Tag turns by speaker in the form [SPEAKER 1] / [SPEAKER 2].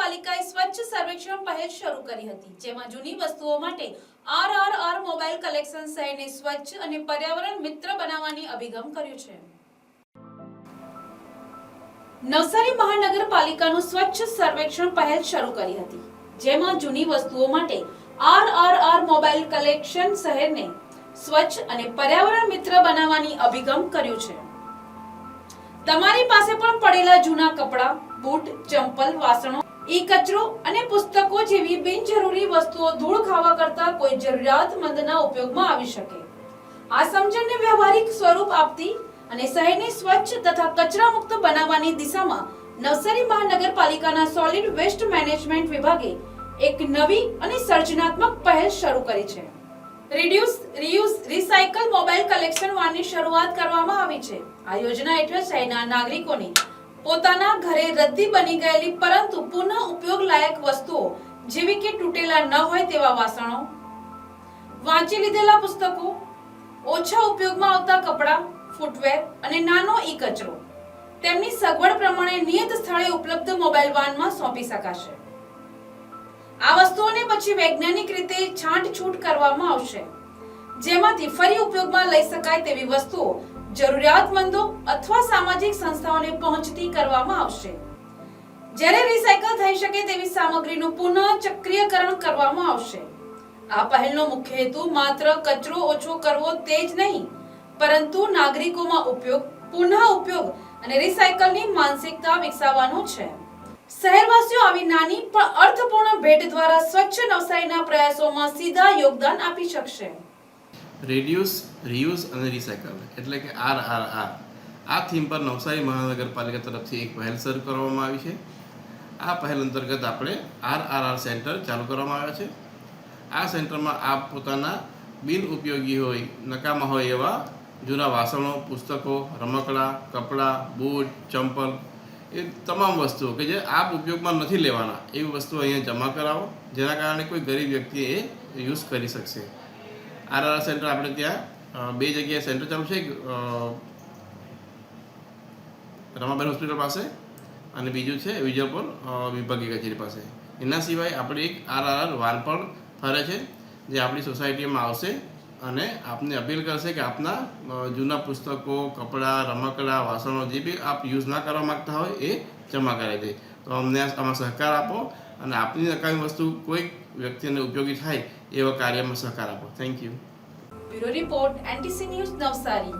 [SPEAKER 1] મહાનગરપાલિકાએ સ્વચ્છ સર્વેક્ષણ પહેલ શરૂ કરી હતી, જેમાં જૂની વસ્તુઓ માટે R R R mobile collection શહેરને સ્વચ્છ અને પર્યાવરણ મિત્ર બનાવવાની અભિગમ કર્યો છે. નવસારી મહાનગરપાલિકાનું સ્વચ્છ સર્વેક્ષણ પહેલ શરૂ કરી હતી, જેમાં જૂની વસ્તુઓ માટે R R R mobile collection શહેરને સ્વચ્છ અને પર્યાવરણ મિત્ર બનાવવાની અભિગમ કર્યું છે. તમારી પાસે પણ પડેલા જૂના કપડાં, બૂટ, ચંપલ, વાસણો ઈ કચરો અને પુસ્તકો જેવી બિનજરૂરી વસ્તુઓ ધૂળ ખાવા કરતા કોઈ જરૂરિયાતમંદના ઉપયોગમાં આવી શકે. આ સમજણને વ્યવહારિક સ્વરૂપ આપતી અને શહેરને સ્વચ્છ તથા કચરા મુક્ત બનાવવાની દિશામાં નવસારી મહાનગરપાલિકાના સોલિડ વેસ્ટ મેનેજમેન્ટ વિભાગે એક નવી અને સર્જનાત્મક પહેલ શરૂ કરી છે. Reduce reuse recycle mobile collection વાનની શરૂઆત કરવામાં આવી છે. આ યોજના હેઠળ શહેરના નાગરિકોને પોતાના ઘરે રદ્દી બની ગયેલી પરંતુ પુનઃ ઉપયોગ લાયક વસ્તુઓ, જેવી કે તૂટેલા ન હોય તેવા વાસણો, વાંચી લીધેલા પુસ્તકો, ઓછા ઉપયોગમાં આવતા કપડાં, ફૂટવેર અને નાનો ઈ કચરો તેમની સગવડ પ્રમાણે નિયત સ્થળે ઉપલબ્ધ મોબાઈલ વાનમાં સોંપી શકાશે. આ વસ્તુઓને પછી વૈજ્ઞાનિક રીતે છાંટછૂટ કરવામાં આવશે. જેમાંથી ફરી ઉપયોગમાં લઈ શકાય તેવી વસ્તુઓ જરૂરિયાતમંદો અથવા સામાજિક સંસ્થાઓને પહોંચતી કરવામાં આવશે. જ્યારે રિસાયકલ થઈ શકે તેવી સામગ્રીનું પુનઃ ચક્રીયકરણ કરવામાં આવશે. આ પહેલનો મુખ્ય હેતુ માત્ર કચરો ઓછો કરવો તે જ નહીં, પરંતુ નાગરિકોમાં ઉપયોગ, પુનઃ ઉપયોગ અને રિસાયકલની માનસિકતા વિકસાવવાનો છે. શહેરવાસીઓ આવી નાની પણ અર્થપૂર્ણ ભેટ દ્વારા સ્વચ્છ નવસારીના પ્રયાસોમાં સીધા યોગદાન આપી શકશે.
[SPEAKER 2] રેડ્યુસ રિયુઝ અને રિસાયકલ એટલે કે આર આર આર આ થીમ પર નવસારી મહાનગરપાલિકા તરફથી એક પહેલ શરૂ કરવામાં આવી છે. આ પહેલ અંતર્ગત આપણે આર આર આર સેન્ટર ચાલુ કરવામાં આવ્યા છે. આ સેન્ટરમાં આપ પોતાના બિન ઉપયોગી હોય, નકામા હોય એવા જૂના વાસણો, પુસ્તકો, રમકડા, કપડાં, બૂટ, ચંપલ એ તમામ વસ્તુઓ કે જે આપ ઉપયોગમાં નથી લેવાના, એવી વસ્તુઓ અહીંયા જમા કરાવો, જેના કારણે કોઈ ગરીબ વ્યક્તિ એ યુઝ કરી શકશે. આરઆર સેન્ટર આપણે ત્યાં બે જગ્યાએ સેન્ટર ચાલુ છે. રમાબેન હોસ્પિટલ પાસે અને બીજું છે વિજયપુર વિભાગીય કચેરી પાસે. એના સિવાય આપણે એક આરઆરઆર વાર પણ ફરે છે, જે આપણી સોસાયટીમાં આવશે અને આપને અપીલ કરશે કે આપના જૂના પુસ્તકો, કપડાં, રમકડા, વાસણો જે બી આપ યુઝ ના કરવા માગતા હોય એ જમા કરાવી દે. તો અમને આમાં સહકાર આપો અને આપની નકામી વસ્તુ કોઈક વ્યક્તિને ઉપયોગી થાય એવા કાર્યમાં સહકાર આપો. Thank you
[SPEAKER 1] bureau report NTC news Navsari.